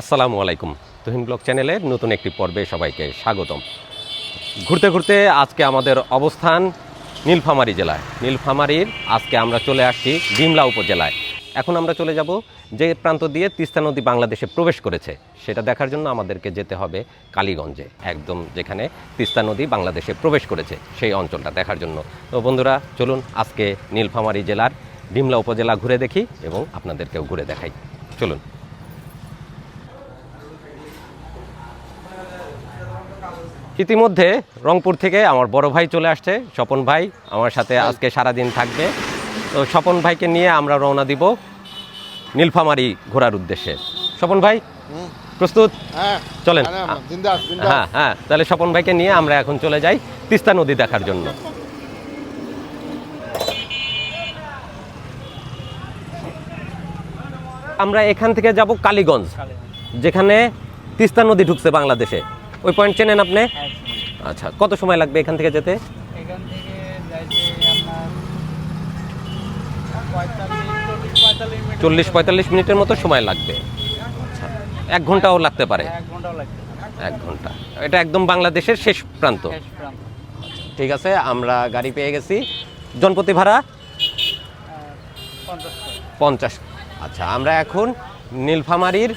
আসসালামু আলাইকুম। তুহিন ব্লগ চ্যানেলের নতুন একটি পর্বে সবাইকে স্বাগতম। ঘুরতে ঘুরতে আজকে আমাদের অবস্থান নীলফামারী জেলায়। নীলফামারীর আজকে আমরা চলে আসছি ডিমলা উপজেলায়। এখন আমরা চলে যাব যে প্রান্ত দিয়ে তিস্তা নদী বাংলাদেশে প্রবেশ করেছে, সেটা দেখার জন্য আমাদেরকে যেতে হবে কালীগঞ্জে, একদম যেখানে তিস্তা নদী বাংলাদেশে প্রবেশ করেছে, সেই অঞ্চলটা দেখার জন্য। তো বন্ধুরা, চলুন আজকে নীলফামারী জেলার ডিমলা উপজেলা ঘুরে দেখি এবং আপনাদেরকেও ঘুরে দেখাই। চলুন। ইতিমধ্যে রংপুর থেকে আমার বড় ভাই চলে আসছে স্বপন ভাই আমার সাথে আজকে সারা দিন থাকবে। তো স্বপন ভাইকে নিয়ে আমরা রওনা দিব নীলফামারি ঘোরার উদ্দেশ্যে। স্বপন ভাই প্রস্তুত? হ্যাঁ। চলেন। হ্যাঁ হ্যাঁ। তাহলে স্বপন ভাইকে নিয়ে আমরা এখন চলে যাই তিস্তা নদী দেখার জন্য। আমরা এখান থেকে যাব কালীগঞ্জ যেখানে তিস্তা নদী ঢুকছে বাংলাদেশে। ওই পয়েন্ট চেনেন আপনি? আচ্ছা কত সময় লাগবে এখান থেকে যেতে? এখান থেকে চল্লিশ পঁয়তাল্লিশ মিনিটের মতো সময় লাগবে। আচ্ছা এক ঘন্টাও লাগতে পারে? এক ঘণ্টা। এটা একদম বাংলাদেশের শেষ প্রান্ত। ঠিক আছে আমরা গাড়ি পেয়ে গেছি। জনপতি ভাড়া? পঞ্চাশ। আচ্ছা আমরা এখন নীলফামারীর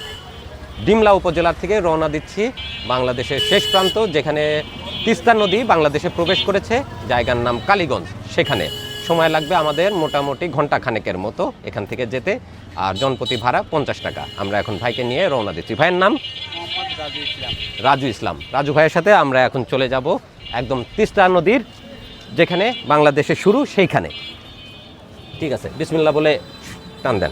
ডিমলা উপজেলা থেকে রওনা দিচ্ছি বাংলাদেশের শেষ প্রান্ত, যেখানে তিস্তা নদী বাংলাদেশে প্রবেশ করেছে। জায়গার নাম কালীগঞ্জ। সেখানে সময় লাগবে আমাদের মোটামুটি ঘণ্টা খানেকের মতো এখান থেকে যেতে। আর জনপ্রতি ভাড়া পঞ্চাশ টাকা। আমরা এখন ভাইকে নিয়ে রওনা দিচ্ছি। ভাইয়ের নাম? রাজু ইসলাম। রাজু ভাইয়ের সাথে আমরা এখন চলে যাব একদম তিস্তা নদীর, যেখানে বাংলাদেশে শুরু সেইখানে। ঠিক আছে বিসমিল্লা বলে টান দেন।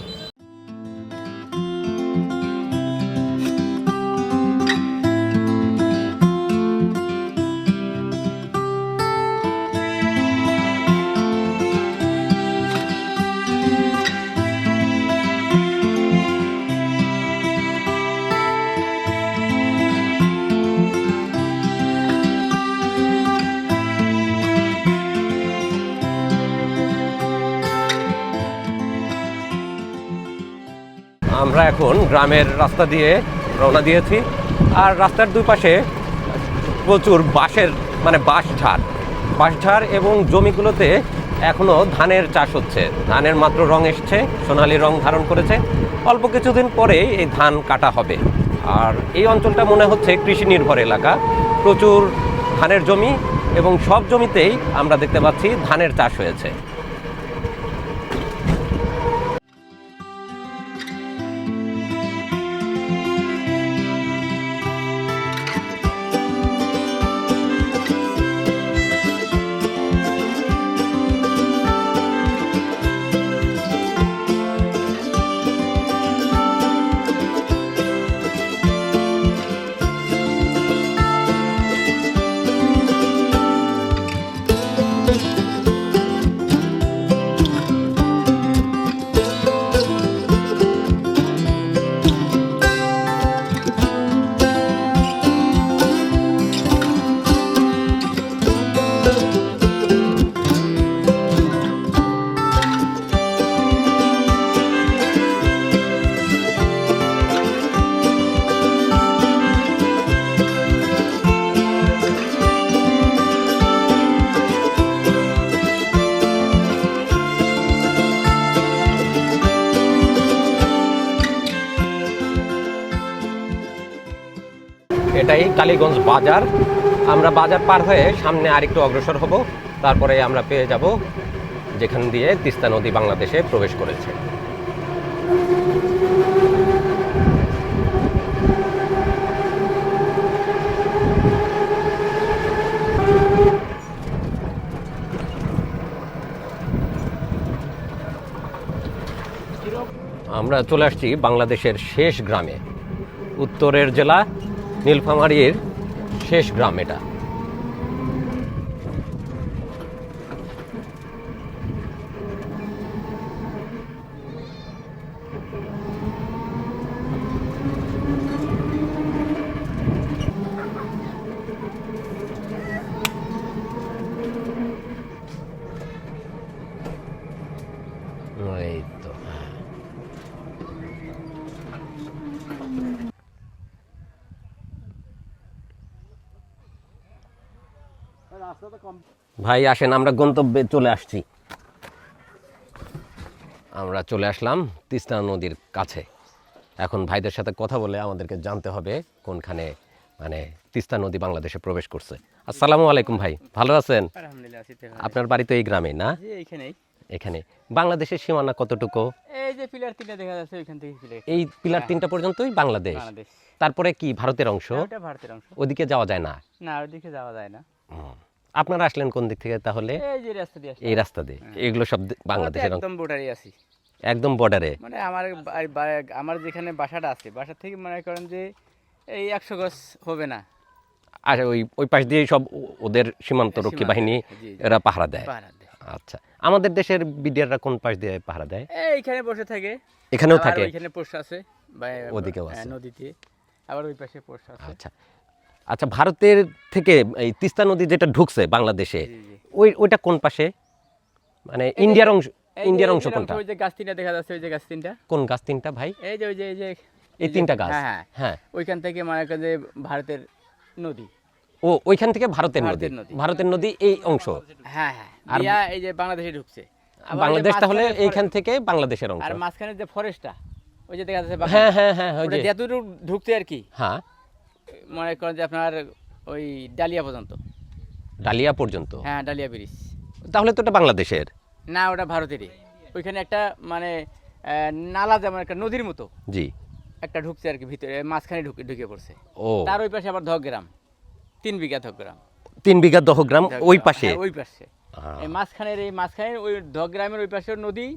গ্রামের রাস্তা দিয়ে রওনা দিয়েছি। আর রাস্তার দুই পাশে প্রচুর বাঁশের মানে বাঁশ ঝাড়। বাঁশ ঝাড় এবং জমিগুলোতে এখনও ধানের চাষ হচ্ছে। ধানের মাত্র রং এসছে, সোনালি রং ধারণ করেছে। অল্প কিছুদিন পরে এই ধান কাটা হবে। আর এই অঞ্চলটা মনে হচ্ছে কৃষি নির্ভর এলাকা। প্রচুর ধানের জমি এবং সব জমিতেই আমরা দেখতে পাচ্ছি ধানের চাষ হয়েছে। বাজার। আমরা বাজার পার হয়ে সামনে আরেকটু অগ্রসর হব। তারপরে আমরা পেয়ে যাব যেখান দিয়ে তিস্তা নদী বাংলাদেশে প্রবেশ করেছে। আমরা চলে আসছি বাংলাদেশের শেষ গ্রামে। উত্তরের জেলা নীলফামারীর শেষ গ্রাম এটা এই তো ভাই আসেন আমরা গন্তব্যে চলে আসছি। আমরা চলে আসলাম তিস্তা নদীর কাছে। এখন ভাইদের সাথে কথা বলে আমাদেরকে জানতে হবে কোনখানে মানে তিস্তা নদী বাংলাদেশে প্রবেশ করছে। আসসালামু আলাইকুম ভাই ভালো আছেন। আপনার বাড়ি তো এই গ্রামে না? এখানে। বাংলাদেশের সীমানা কতটুকু? এই যে পিলার তিনটা দেখা যাচ্ছে ওইখান থেকে এই পিলার তিনটা পর্যন্তই বাংলাদেশ। তারপরে কি ভারতের অংশ? ওটা ভারতের অংশ। ওদিকে যাওয়া যায় না? না ওইদিকে যাওয়া যায় না। আপনারা আসলেন কোন দিক থেকে তাহলে? এই রাস্তা দিয়ে দিয়ে। এগুলো সব বাংলাদেশের একদম বোর্ডারে আছি। একদম বর্ডারে মানে আমার আমার যেখানে বাসাটা আছে বাসা থেকে মনে করেন যে এই একশো গজ হবে না। আর ওই ওই পাশ দিয়ে সব ওদের সীমান্তরক্ষী সীমান্ত, বাহিনী জি, জি। এরা পাহারা দেয়। আচ্ছা। আমাদের দেশের বিডিআররা কোন পাশ দিয়ে পাহারা দেয়? এইখানে বসে থাকে। এখানেও থাকে? এখানে পোষ আছে। ওদিকেও হ্যাঁ, আছে। নদীতে। আবার ওই পাশে পোষ আছে। আচ্ছা। আচ্ছা ভারতের থেকে এই তিস্তা নদী যেটা ঢুকছে বাংলাদেশে। ওই ওইটা কোন পাশে? মানে ইন্ডিয়ার অংশ ইন্ডিয়ার অংশ কোনটা? ওই যে গাছ তিনটা দেখা যাচ্ছে ওই যে গাছ তিনটা। কোন গাছ তিনটা ভাই? এই যে ওই যে এই যে এই তিনটা গাছ? হ্যাঁ হ্যাঁ। হ্যাঁ। ওইখান থেকে মনে যে ভারতের নদী। ও ওইখান থেকে ভারতের নদী। ভারতের নদী। এই অংশ। হ্যাঁ হ্যাঁ। আর- এই যে বাংলাদেশে ঢুকছে। ওই বাংলাদেশ তাহলে এইখান থেকে বাংলাদেশের অংশ। আর মাঝখানে যে ফরেস্টটা ওই যে দেখা যাচ্ছে হ্যাঁ হ্যাঁ হ্যাঁ ওই ওটা যে। ঢুকছে আর কি। হ্যাঁ। মনে করেন যে আপনার ওই ডালিয়া পর্যন্ত। ডালিয়া পর্যন্ত? হ্যাঁ ডালিয়া ব্রিজ। তাহলে তো এটা বাংলাদেশের। না ওটা ভারতেরই। ওইখানে একটা মানে নালা যেমন একটা নদীর মতো জি। একটা ঢুকছে আর কি ভিতরে মাঝখানে ঢুকে ঢুকে পড়ছে। ও। তার ওই পাশে আবার ধগ্রাম তিন বিঘা ধগ্রাম। তিন বিঘা দহগ্রাম ওই পাশে? হ্যাঁ, ওই পাশে। এই মাঝখানের এই মাঝখানে ওই ধগ্রামের ওই পাশে নদী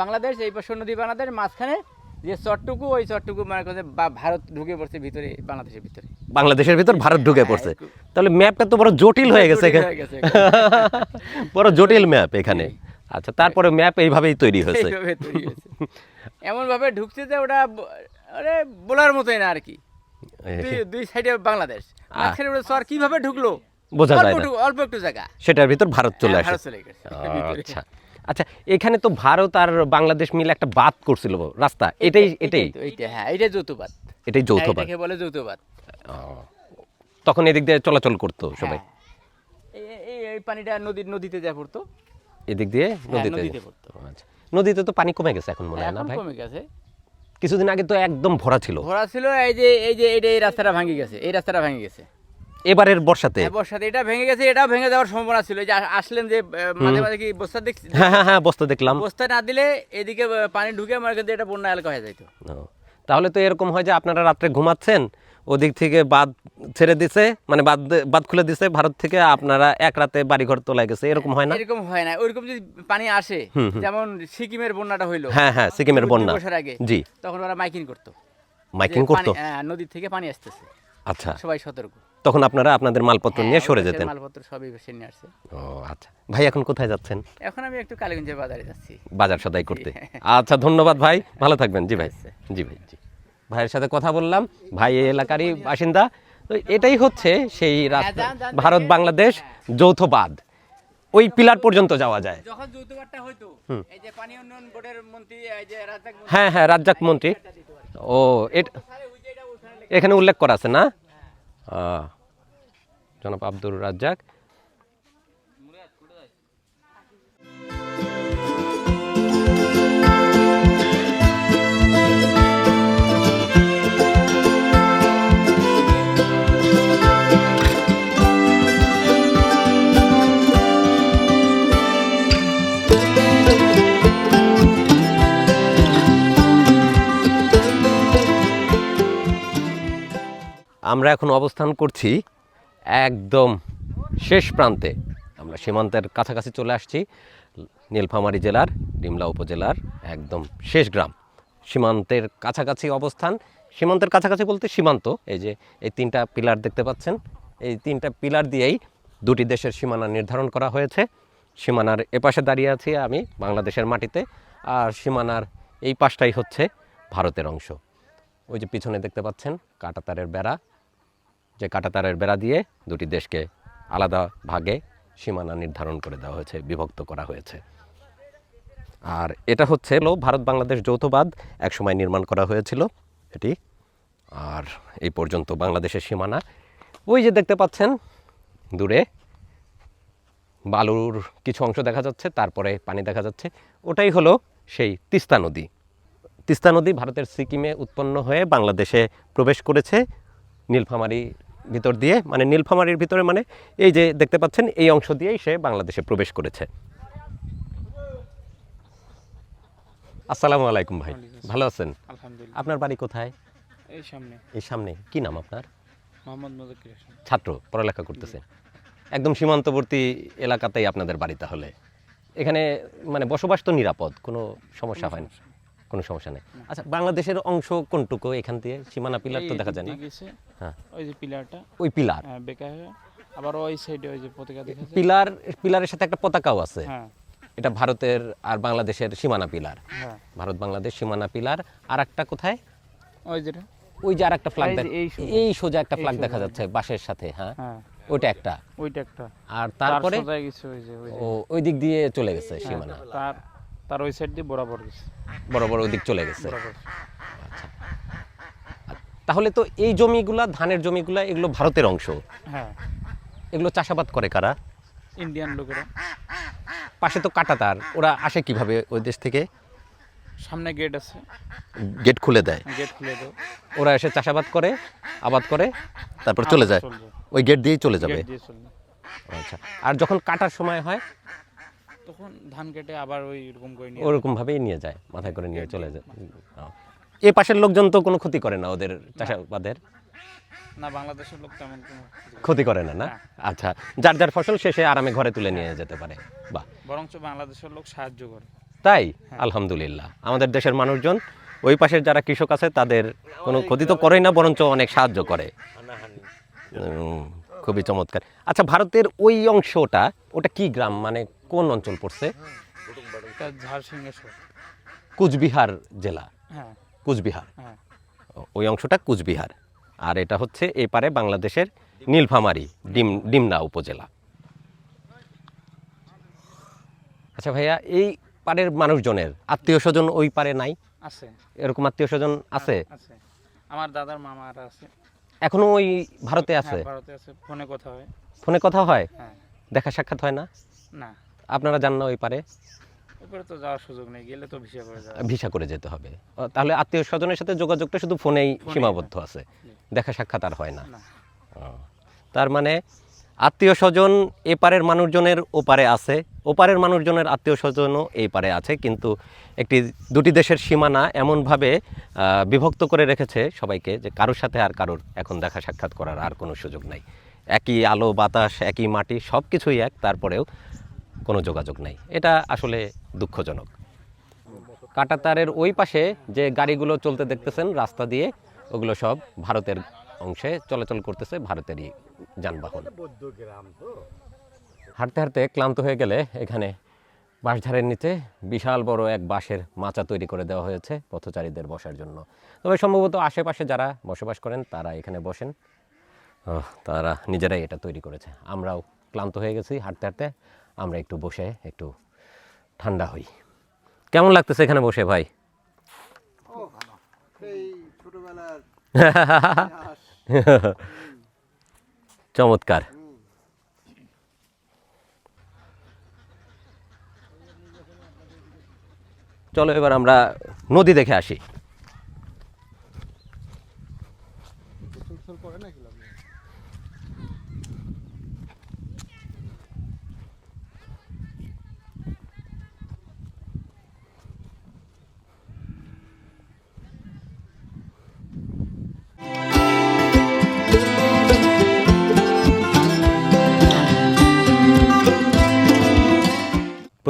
বাংলাদেশ এই পাশে নদী বাংলাদেশ মাঝখানে যে চরটুকু ওই চরটুকু মানে কথা বা- ভারত ঢুকে পড়ছে ভিতরে বাংলাদেশের ভিতরে। বাংলাদেশের ভিতর ভারত ঢুকে পড়ছে। তাহলে ম্যাপটা তো বড় জটিল হয়ে গেছে এখানে। বড় জটিল ম্যাপ এখানে। আচ্ছা তারপরে ম্যাপ এইভাবেই তৈরি হয়েছে। এমন ভাবে ঢুকছে যে ওটা আরে বলার মতোই না আর কি। দুই- সাইডে বাংলাদেশ। মাঝখানে ওটা চর কীভাবে ঢুকলো? বোঝা যায় অল্প একটু- জায়গা। সেটার ভিতর ভারত চলে হ্যাঁ, আসে। আচ্ছা। আচ্ছা এখানে তো ভারত আর বাংলাদেশ মিলে একটা বাদ করছিল রাস্তা। এটাই এটাই। হ্যাঁ এইটাই যৌতুবাদ এটাই যৌথ বাদ এটাকে বলে যৌতুবাদ ও, তখন এদিক দিয়ে চলাচল করতো সবাই। হ্যাঁ। এই- পানিটা নদীর নদীতে যা পড়তো। এদিক দিয়ে হ্যাঁ, নদীতে নদীতে পড়তো। আচ্ছা। নদীতে তো পানি কমে গেছে এখন মনে হয় না ভাই? কমে গেছে। কিছুদিন আগে তো একদম ভরা ছিল। ভরা ছিল এই যে এই যে এই রাস্তাটা ভাঙে গেছে এই রাস্তাটা ভেঙে গেছে। এবারের বর্ষাতে? হ্যাঁ, বর্ষাতে। এটা ভেঙে গেছে এটা ভেঙে যাওয়ার সম্ভাবনা ছিল। যে আসলেন যে মাঝে মাঝে কি বস্তা দেখছি? হ্যাঁ হ্যাঁ হ্যাঁ বস্তা দেখলাম। বস্তা না দিলে এদিকে পানি ঢুকে আমার কিন্তু এটা বন্যা এলাকা হয়ে যাইতো। তাহলে তো এরকম হয় যে আপনারা রাত্রে ঘুমাচ্ছেন ওদিক থেকে বাদ ছেড়ে দিছে মানে বাদ বাদ খুলে দিছে ভারত থেকে আপনারা এক রাতে বাড়িঘর তোলায় গেছে। এরকম হয় না? এরকম হয় না। ওইরকম যদি পানি আসে যেমন সিকিমের বন্যাটা হইল হ্যাঁ হ্যাঁ সিকিমের বন্যা। আগে জি। তখন ওরা মাইকিং করতো। মাইকিং করতো? হ্যাঁ, নদীর থেকে পানি আসতেছে। আচ্ছা। সবাই সতর্ক। তখন আপনারা আপনাদের মালপত্র নিয়ে হ্যাঁ, সরে ওই যেতেন। মালপত্র সবই ভেসে নিয়ে আসছে। ও আচ্ছা। ভাই এখন কোথায় যাচ্ছেন? এখন আমি একটু কালীগঞ্জের বাজারে যাচ্ছি। বাজার সদাই করতে। আচ্ছা ধন্যবাদ ভাই। ভালো থাকবেন। জি ভাই। আচ্ছা। জি ভাই জি। ভাইয়ের সাথে কথা বললাম। ভাই এই এলাকারই বাসিন্দা। তো এটাই হচ্ছে সেই রাস্তা। যান, যান, ভারত বাংলাদেশ যৌথ বাঁধ ওই পিলার পর্যন্ত যাওয়া যায়। যখন যৌতুবারটা হইতো এই যে পানি উন্নয়ন বোর্ডের মন্ত্রী এই যে রাজ্জাক মন্ত্রী হ্যাঁ হ্যাঁ রাজ্জাক মন্ত্রী। ও এখানে উল্লেখ করা আছে না? জনাব আব্দুর রাজ্জাক আমরা এখন অবস্থান করছি একদম শেষ প্রান্তে। আমরা সীমান্তের কাছাকাছি চলে আসছি, নীলফামারী জেলার, ডিমলা উপজেলার একদম শেষ গ্রাম। সীমান্তের কাছাকাছি অবস্থান। সীমান্তের কাছাকাছি বলতে সীমান্ত, এই যে এই তিনটা পিলার দেখতে পাচ্ছেন। এই তিনটা পিলার দিয়েই দুটি দেশের সীমানা নির্ধারণ করা হয়েছে। সীমানার এপাশে দাঁড়িয়ে আছি আমি, বাংলাদেশের মাটিতে, আর সীমানার এই পাশটাই হচ্ছে ভারতের অংশ। ওই যে পিছনে দেখতে পাচ্ছেন, কাঁটাতারের বেড়া। যে কাঁটাতারের বেড়া দিয়ে দুটি দেশকে আলাদা ভাগে সীমানা নির্ধারণ করে দেওয়া হয়েছে, বিভক্ত করা হয়েছে। আর এটা হচ্ছে ভারত বাংলাদেশ যৌথবাদ একসময় নির্মাণ করা হয়েছিল এটি। আর এই পর্যন্ত বাংলাদেশের সীমানা, ওই যে দেখতে পাচ্ছেন, দূরে বালুর কিছু অংশ দেখা যাচ্ছে, তারপরে পানি দেখা যাচ্ছে। ওটাই হলো সেই তিস্তা নদী। তিস্তা নদী ভারতের সিকিমে উৎপন্ন হয়ে বাংলাদেশে প্রবেশ করেছে। নীলফামারী ভিতর দিয়ে মানে নীলফামারীর ভিতরে মানে এই যে দেখতে পাচ্ছেন এই অংশ দিয়েই সে বাংলাদেশে প্রবেশ করেছে। আসসালামু আলাইকুম ভাই ভালো আছেন? আলহামদুলিল্লাহ। আপনার বাড়ি কোথায়? এই সামনে। এই সামনে কি নাম আপনার? মোহাম্মদ ছাত্র পড়ালেখা করতেছে একদম সীমান্তবর্তী এলাকাতেই আপনাদের বাড়ি তাহলে। এখানে মানে বসবাস তো নিরাপদ কোনো সমস্যা হয় না। কোনো সমস্যা নেই। আচ্ছা বাংলাদেশের অংশ কোনটুকু? এখান দিয়ে সীমানা পিলার তো দেখা যায় না। হ্যাঁ। ওই যে পিলারটা। ওই পিলার। হ্যাঁ বেকা আবার ওই সাইডে ওই যে পতাকা দেখা যায়। পিলার পিলারের সাথে একটা পতাকাও আছে। হ্যাঁ। এটা ভারতের আর বাংলাদেশের সীমানা পিলার। হ্যাঁ। ভারত বাংলাদেশ সীমানা পিলার। আর একটা কোথায়? ওই যেটা। ওই যে আর একটা ফ্ল্যাগ এই এই সোজা। একটা ফ্ল্যাগ দেখা যাচ্ছে বাসের সাথে হ্যাঁ? ওইটা একটা। ওইটা একটা। আর তারপরে? সোজা গেছে ওই যে ওই ও ওই দিক দিয়ে চলে গেছে সীমানা। তার ওই সাইড দিয়ে বরাবর গেছে। বড় ওই দিক চলে গেছে। বরাবর। তাহলে তো এই জমিগুলা ধানের জমিগুলা এগুলো ভারতের অংশ? হ্যাঁ। এগুলো চাষাবাদ করে কারা? ইন্ডিয়ান লোকেরা। পাশে তো কাটাতার ওরা আসে কীভাবে ওই দেশ থেকে? সামনে গেট আছে। গেট খুলে দেয়। গেট খুলে দাও ওরা এসে চাষাবাদ করে আবাদ করে তারপর চলে যায়। ওই গেট দিয়েই চলে যাবে। দিয়ে। আচ্ছা। আর যখন কাটার সময় হয় তখন ধান কেটে আবার ওই এরকম করে নিয়ে ওরকম ভাবেই নিয়ে যায় মাথায় করে নিয়ে চলে যায়। এ পাশের লোকজন তো কোনো ক্ষতি করে না ওদের চাষাবাদের? না বাংলাদেশের লোক তেমন কোনো ক্ষতি করে না। না আচ্ছা যার যার ফসল শেষে আরামে ঘরে তুলে নিয়ে যেতে পারে বাহ। বরঞ্চ বাংলাদেশের লোক সাহায্য করে। তাই? আলহামদুলিল্লাহ। আমাদের দেশের মানুষজন ওই পাশের যারা কৃষক আছে তাদের কোনো ক্ষতি তো করেই না বরঞ্চ অনেক সাহায্য করে। উম, খুবই চমৎকার। আচ্ছা ভারতের ওই অংশটা ওটা কি গ্রাম? মানে কোন অঞ্চল পড়ছে? কুচবিহার জেলা। হ্যাঁ। কুচবিহার। হ্যাঁ। ওই অংশটা কুচবিহার। আর এটা হচ্ছে এই পারে বাংলাদেশের নীলফামারী ডিম ডিমনা উপজেলা। আচ্ছা ভাইয়া এই পারের মানুষজনের আত্মীয় স্বজন ওই পারে নাই? আছে। এরকম আত্মীয় স্বজন আছে? আছে। আমার দাদার মামারা আছে। এখনও ওই ভারতে আছে? হ্যাঁ, ভারতে আছে। ফোনে কথা হয়। ফোনে কথা হয়? হ্যাঁ। দেখা সাক্ষাৎ হয় না? না। আপনারা জান না ওই পারে? এরপরে তো যাওয়ার সুযোগ নেই গেলে তো ভিসা করে যাওয়া ভিসা করে যেতে হবে। তাহলে আত্মীয় স্বজনের সাথে যোগাযোগটা শুধু ফোনেই সীমাবদ্ধ আছে। দেখা সাক্ষাৎ আর হয় না। না। তার মানে আত্মীয় স্বজন এপারের মানুষজনের ওপারে আছে। ওপারের মানুষজনের আত্মীয় স্বজনও এই পারে আছে কিন্তু একটি দুটি দেশের সীমানা এমনভাবে বিভক্ত করে রেখেছে সবাইকে যে কারোর সাথে আর কারোর এখন দেখা সাক্ষাৎ করার আর কোনো সুযোগ নাই। একই আলো বাতাস একই মাটি সব কিছুই এক। তারপরেও কোনো যোগাযোগ নাই। এটা আসলে দুঃখজনক। কাটাতারের ওই পাশে যে গাড়িগুলো চলতে দেখতেছেন, রাস্তা দিয়ে, ওগুলো সব ভারতের অংশে চলাচল করতেছে, ভারতেরই যানবাহন। হাঁটতে হাঁটতে ক্লান্ত হয়ে গেলে এখানে বাঁশঝাড়ের নিচে বিশাল বড় এক বাঁশের মাচা তৈরি করে দেওয়া হয়েছে পথচারীদের বসার জন্য। তবে সম্ভবত আশেপাশে যারা বসবাস করেন, তারা এখানে বসেন। তারা নিজেরাই এটা তৈরি করেছে। আমরাও ক্লান্ত হয়ে গেছি হাঁটতে হাঁটতে। আমরা একটু বসে, একটু ঠান্ডা হই। কেমন লাগতেছে এখানে বসে ভাই? চমৎকার। চলো এবার আমরা নদী দেখে আসি।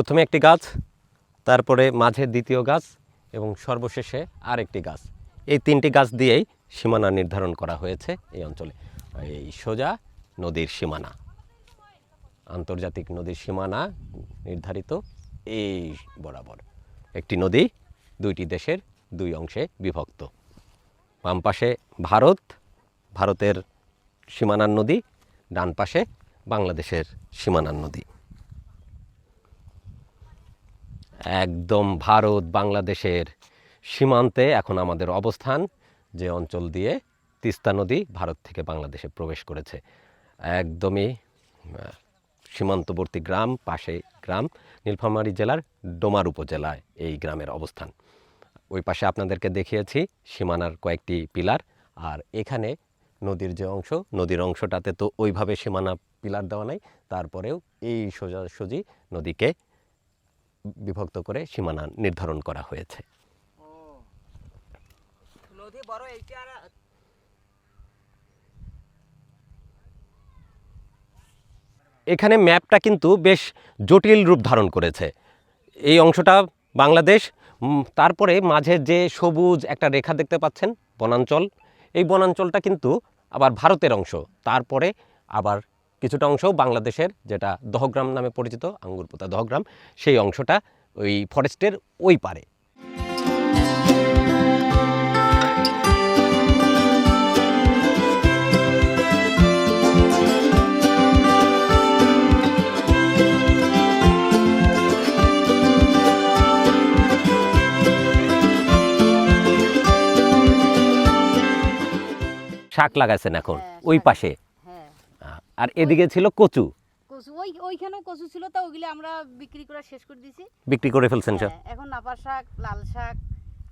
প্রথমে একটি গাছ, তারপরে মাঝে দ্বিতীয় গাছ এবং সর্বশেষে আরেকটি গাছ। এই তিনটি গাছ দিয়েই সীমানা নির্ধারণ করা হয়েছে এই অঞ্চলে। এই সোজা নদীর সীমানা। আন্তর্জাতিক নদীর সীমানা নির্ধারিত এই বরাবর। একটি নদী দুইটি দেশের দুই অংশে বিভক্ত। বাম পাশে ভারত, ভারতের সীমানার নদী, ডান পাশে বাংলাদেশের সীমানার নদী। একদম ভারত বাংলাদেশের সীমান্তে এখন আমাদের অবস্থান, যে অঞ্চল দিয়ে তিস্তা নদী ভারত থেকে বাংলাদেশে প্রবেশ করেছে। একদমই সীমান্তবর্তী গ্রাম, পাশে গ্রাম, নীলফামারী জেলার ডোমার উপজেলায় এই গ্রামের অবস্থান। ওই পাশে আপনাদেরকে দেখিয়েছি সীমানার কয়েকটি পিলার, আর এখানে নদীর যে অংশ, নদীর অংশটাতে তো ওইভাবে সীমানা পিলার দেওয়া নাই, তারপরেও এই সোজাসুজি নদীকে বিভক্ত করে সীমানা নির্ধারণ করা হয়েছে। এখানে ম্যাপটা কিন্তু বেশ জটিল রূপ ধারণ করেছে। এই অংশটা বাংলাদেশ তারপরে মাঝে যে সবুজ একটা রেখা দেখতে পাচ্ছেন বনাঞ্চল। এই বনাঞ্চলটা কিন্তু আবার ভারতের অংশ তারপরে আবার কিছুটা অংশ বাংলাদেশের যেটা দহগ্রাম নামে পরিচিত আঙ্গুরপোতা দহগ্রাম সেই অংশটা ওই ফরেস্টের ওই পারে। শাক লাগাইছেন এখন হ্যাঁ, ওই পাশে। আর এদিকে ছিল কচু। কচু ওই ওইখানেও কচু ছিল তো ওইগুলো আমরা বিক্রি করে শেষ করে দিছি বিক্রি করে ফেলছেন সব? এখন নাপা শাক লাল শাক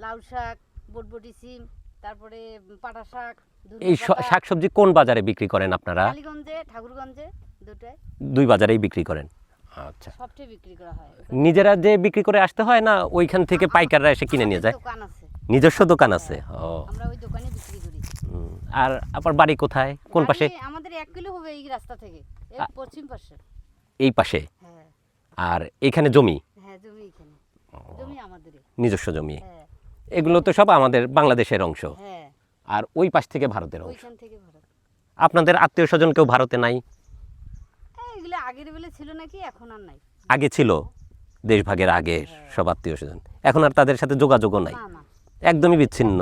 লাউ শাক বটবটি সিম তারপরে পাটা শাক এই শাকসবজি কোন বাজারে বিক্রি করেন আপনারা? কালীগঞ্জে ঠাকুরগঞ্জে দুটায় দুই বাজারেই বিক্রি করেন? আচ্ছা। সবটাই বিক্রি করা হয়। নিজেরা যে বিক্রি করে আসতে হয় না ওইখান থেকে পাইকাররা এসে কিনে নিয়ে যায়? দোকান আছে। নিজস্ব দোকান আছে। ও। আমরা ওই দোকানে বিক্রি করি। আর আপনার বাড়ি কোথায়? কোন পাশে? আমাদের এক কিলো হবে এই রাস্তা থেকে পশ্চিম পাশে। এই পাশে? হ্যাঁ। আর এখানে জমি? হ্যাঁ জমি এখানে। জমি আমাদেরই। নিজস্ব জমি? হ্যাঁ। এগুলো তো সব আমাদের বাংলাদেশের অংশ। আর ওই পাশ থেকে ভারতের অংশ। আপনাদের আত্মীয় স্বজন কেউ ভারতে নাই? এগুলো আগের বেলে ছিল নাকি এখন আর নাই। আগে ছিল? দেশভাগের আগে সব আত্মীয় স্বজন। এখন আর তাদের সাথে যোগাযোগও নাই? একদমই বিচ্ছিন্ন।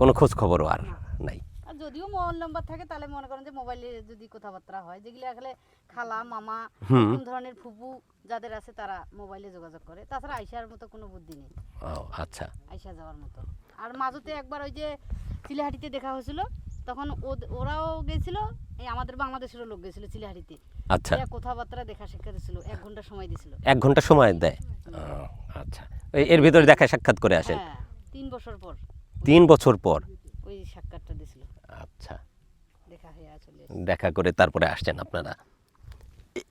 কোনো খোঁজ খবরও আর নাই। আর যদিও মোবাইল নাম্বার থাকে তাহলে মনে করেন যে মোবাইলে যদি কথাবার্তা হয় যেগুলো আসলে খালা মামা। কোন ধরনের ফুপু যাদের আছে তারা মোবাইলে যোগাযোগ করে। তাছাড়া আইসার মতো কোনো বুদ্ধি নেই। ও আচ্ছা। আইসা যাওয়ার মতো। আর মাঝতে একবার ওই যে চিলাহাটিতে দেখা হয়েছিল তখন ওরাও গেছিল এই আমাদের বাংলাদেশেরও লোক গেছিল চিলাহাটিতে আচ্ছা। কথাবার্তা দেখা সাক্ষাৎ ছিল এক ঘণ্টা সময় দিছিল। এক ঘণ্টা সময় দেয়? আচ্ছা। এর ভিতরে দেখা সাক্ষাৎ করে আসেন? হ্যাঁ তিন বছর পর। তিন বছর পর? ওই সাক্ষাৎটা দিছিল। আচ্ছা। দেখা হয়ে চলে দেখা করে তারপরে আসছেন আপনারা।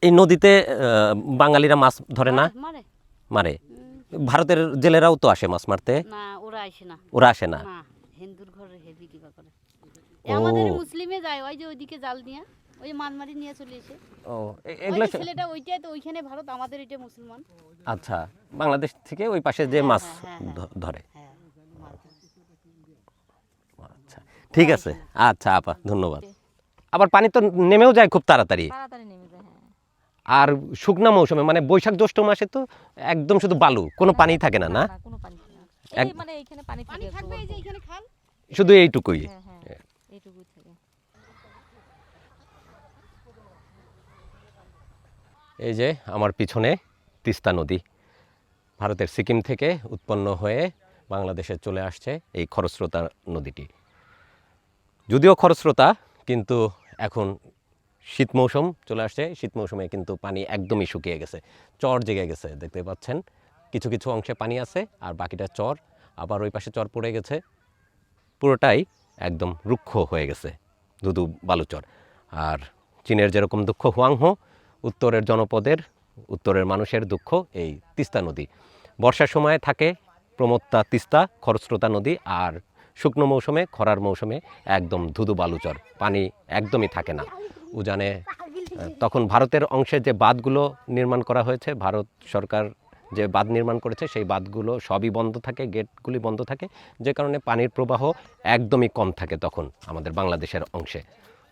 এই নদীতে বাঙালিরা মাছ ধরে না? মারে ভারতের জেলেরাও তো আসে মাছ মারতে? না ওরা আসে না। ওরা আসে না হিন্দুর ঘরে হেভি কিবা করে। আমাদের মুসলিমে যায় ওই যে ওইদিকে জাল নিয়ে ওই মানমারি নিয়ে চলে এসে। ও এগুলো ছেলেটা ওইটাই তো ওইখানে ভারত আমাদের এটা মুসলমান। আচ্ছা বাংলাদেশ থেকে ওই পাশে যে মাছ হ্যাঁ, হ্যাঁ। ধরে। হ্যাঁ মাছ ধরে। আচ্ছা ঠিক আছে। আচ্ছা আপা ধন্যবাদ। আবার পানি তো নেমেও যায় খুব তাড়াতাড়ি। তাড়াতাড়ি নেমে যায় হ্যাঁ। আর শুকনা মৌসুমে মানে বৈশাখ জ্যৈষ্ঠ মাসে তো একদম শুধু বালু কোনো পানি থাকে না। না মানে এইখানে পানি পানি থাকে থাকবে এই একটু যে অল্প। এখানে খাল? শুধু এইটুকুই। থাকে। এই যে আমার পিছনে তিস্তা নদী। ভারতের সিকিম থেকে উৎপন্ন হয়ে বাংলাদেশে চলে আসছে এই খরস্রোতা নদীটি। যদিও খরস্রোতা, কিন্তু এখন শীত মৌসুম চলে আসছে। শীত মৌসুমে কিন্তু পানি একদমই শুকিয়ে গেছে। চর জেগে গেছে, দেখতে পাচ্ছেন? কিছু কিছু অংশে পানি আছে, আর বাকিটা চর। আবার ওই পাশে চর পড়ে গেছে। পুরোটাই একদম রুক্ষ হয়ে গেছে। দুদু বালুচর। আর চীনের যেরকম দুঃখ হুয়াংহো, উত্তরের জনপদের, উত্তরের মানুষের দুঃখ এই তিস্তা নদী। বর্ষার সময় থাকে প্রমত্তা তিস্তা, খরস্রোতা নদী আর শুকনো মৌসুমে, খরার মৌসুমে একদম ধুধু বালুচর। পানি একদমই থাকে না। উজানে তখন ভারতের অংশে যে বাঁধগুলো নির্মাণ করা হয়েছে, ভারত সরকার যে বাঁধ নির্মাণ করেছে, সেই বাঁধগুলো সবই বন্ধ থাকে, গেটগুলি বন্ধ থাকে। যে কারণে পানির প্রবাহ একদমই কম থাকে তখন আমাদের বাংলাদেশের অংশে।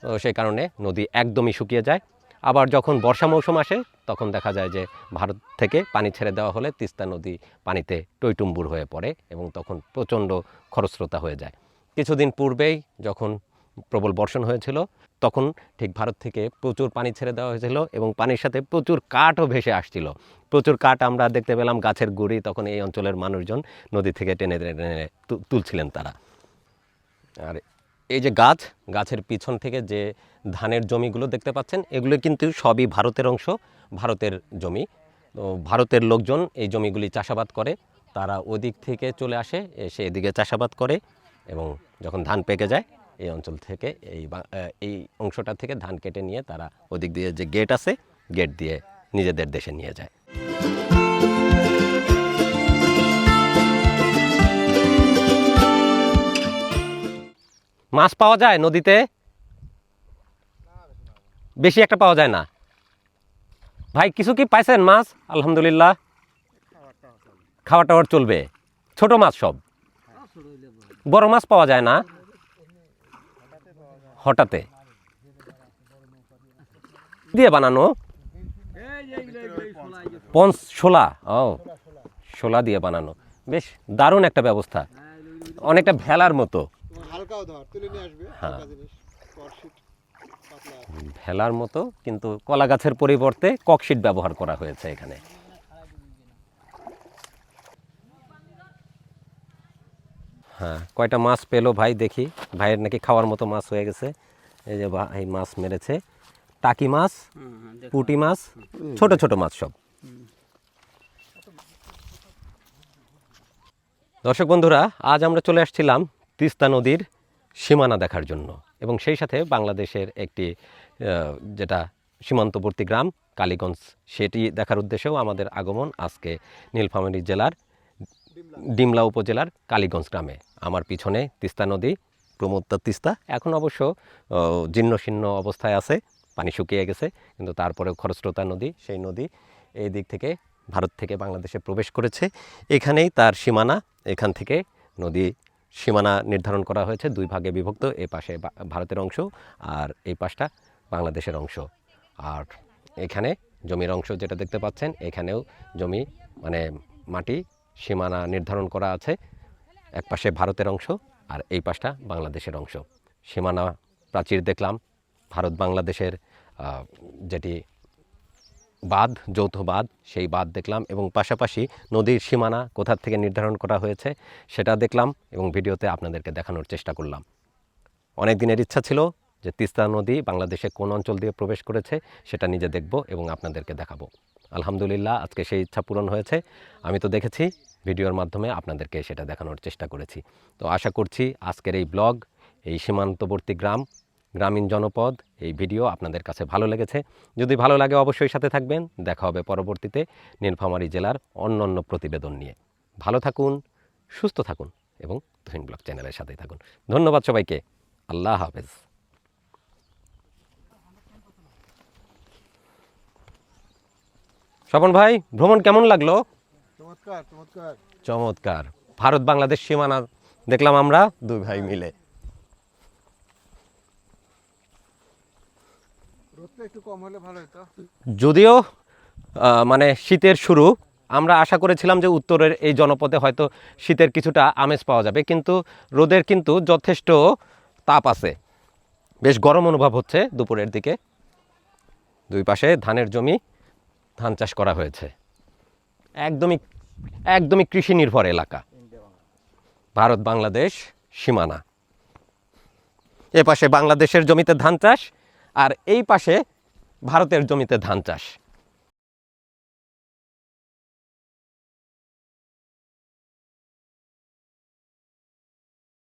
তো সেই কারণে নদী একদমই শুকিয়ে যায়। আবার যখন বর্ষা মৌসুম আসে, তখন দেখা যায় যে ভারত থেকে পানি ছেড়ে দেওয়া হলে তিস্তা নদী পানিতে টইটুম্বুর হয়ে পড়ে এবং তখন প্রচণ্ড খরস্রোতা হয়ে যায়। কিছুদিন পূর্বেই যখন প্রবল বর্ষণ হয়েছিল তখন ঠিক ভারত থেকে প্রচুর পানি ছেড়ে দেওয়া হয়েছিল এবং পানির সাথে প্রচুর কাঠও ভেসে আসছিল। প্রচুর কাঠ আমরা দেখতে পেলাম গাছের গুড়ি, তখন এই অঞ্চলের মানুষজন নদী থেকে টেনে টেনে তুলছিলেন তারা। আর এই যে গাছ, গাছের পিছন থেকে যে ধানের জমিগুলো দেখতে পাচ্ছেন, এগুলো কিন্তু সবই ভারতের অংশ, ভারতের জমি। ভারতের লোকজন এই জমিগুলি চাষাবাদ করে, তারা ওদিক থেকে চলে আসে, এসে এদিকে চাষাবাদ করে এবং যখন ধান পেকে যায় এই অঞ্চল থেকে এই এই অংশটা থেকে ধান কেটে নিয়ে তারা ওদিক দিয়ে যে গেট আছে, গেট দিয়ে নিজেদের দেশে নিয়ে যায়। মাছ পাওয়া যায় নদীতে? বেশি একটা পাওয়া যায় না? ভাই, কিছু কি পাইছেন মাছ? আলহামদুলিল্লাহ। খাওয়া টাওয়ার চলবে। ছোট মাছ সব। বড় মাছ পাওয়া যায় না? হঠাতে। দিয়ে বানানো। পঞ্চ শোলা ও শোলা দিয়ে বানানো। বেশ দারুণ একটা ব্যবস্থা। অনেকটা ভেলার মতো। হ্যাঁ। ভেলার মতো কিন্তু কলা গাছের পরিবর্তে ককশিট ব্যবহার করা হয়েছে এখানে। হ্যাঁ। কয়টা মাছ পেল ভাই দেখি। ভাইয়ের নাকি খাওয়ার মতো মাছ হয়ে গেছে। এই যে ভাই মাছ মেরেছে। টাকি মাছ পুঁটি মাছ ছোট ছোট মাছ সব। দর্শক বন্ধুরা আজ আমরা চলে আসছিলাম তিস্তা নদীর সীমানা দেখার জন্য এবং সেই সাথে বাংলাদেশের একটি যেটা সীমান্তবর্তী গ্রাম কালীগঞ্জ সেটি দেখার উদ্দেশ্যেও আমাদের আগমন আজকে নীলফামারী জেলার ডিমলা উপজেলার কালীগঞ্জ গ্রামে। আমার পিছনে তিস্তা নদী প্রমোত্তর তিস্তা। এখন অবশ্য আহ, জীর্ণ শীর্ণ অবস্থায় আছে পানি শুকিয়ে গেছে কিন্তু তারপরেও খরস্রোতা নদী সেই নদী এই দিক থেকে ভারত থেকে বাংলাদেশে প্রবেশ করেছে। এখানেই তার সীমানা এখান থেকে নদী সীমানা নির্ধারণ করা হয়েছে দুই ভাগে বিভক্ত এই পাশে ভারতের অংশ আর এই পাশটা বাংলাদেশের অংশ। আর এখানে জমির অংশ যেটা দেখতে পাচ্ছেন এখানেও জমি মানে মাটি সীমানা নির্ধারণ করা আছে। এক পাশে ভারতের অংশ আর এই পাশটা বাংলাদেশের অংশ। সীমানা প্রাচীর দেখলাম। ভারত বাংলাদেশের যেটি বাঁধ, যৌথ বাঁধ, সেই বাঁধ দেখলাম এবং পাশাপাশি নদীর সীমানা কোথা থেকে নির্ধারণ করা হয়েছে সেটা দেখলাম এবং ভিডিওতে আপনাদেরকে দেখানোর চেষ্টা করলাম। অনেক দিনের ইচ্ছা ছিল যে তিস্তা নদী বাংলাদেশে কোন অঞ্চল দিয়ে প্রবেশ করেছে সেটা নিজে দেখব এবং আপনাদেরকে দেখাবো। আলহামদুলিল্লাহ, আজকে সেই ইচ্ছা পূরণ হয়েছে। আমি তো দেখেছি, ভিডিওর মাধ্যমে আপনাদেরকে সেটা দেখানোর চেষ্টা করেছি। তো আশা করছি আজকের এই ব্লগ, এই সীমান্তবর্তী গ্রাম, গ্রামীণ জনপদ, এই ভিডিও আপনাদের কাছে ভালো লেগেছে। যদি ভালো লাগে অবশ্যই সাথে থাকবেন। দেখা হবে পরবর্তীতে নীলফামারী জেলার অন্য অন্য প্রতিবেদন নিয়ে। ভালো থাকুন, সুস্থ থাকুন এবং তুহিন ব্লগ চ্যানেলের সাথেই থাকুন। ধন্যবাদ সবাইকে। আল্লাহ হাফেজ। স্বপন ভাই ভ্রমণ কেমন লাগল? চমৎকার চমৎকার। চমৎকার। ভারত বাংলাদেশ সীমানা দেখলাম আমরা দুই ভাই মিলে। যদিও মানে শীতের শুরু আমরা আশা করেছিলাম যে উত্তরের এই জনপদে হয়তো শীতের কিছুটা আমেজ পাওয়া যাবে কিন্তু রোদের কিন্তু যথেষ্ট তাপ আছে। বেশ গরম অনুভব হচ্ছে দুপুরের দিকে। দুই পাশে ধানের জমি ধান চাষ করা হয়েছে। একদমই একদমই কৃষি নির্ভর এলাকা। ভারত, বাংলাদেশ, সীমানা। এ পাশে বাংলাদেশের জমিতে ধান চাষ আর এই পাশে ভারতের জমিতে ধান চাষ।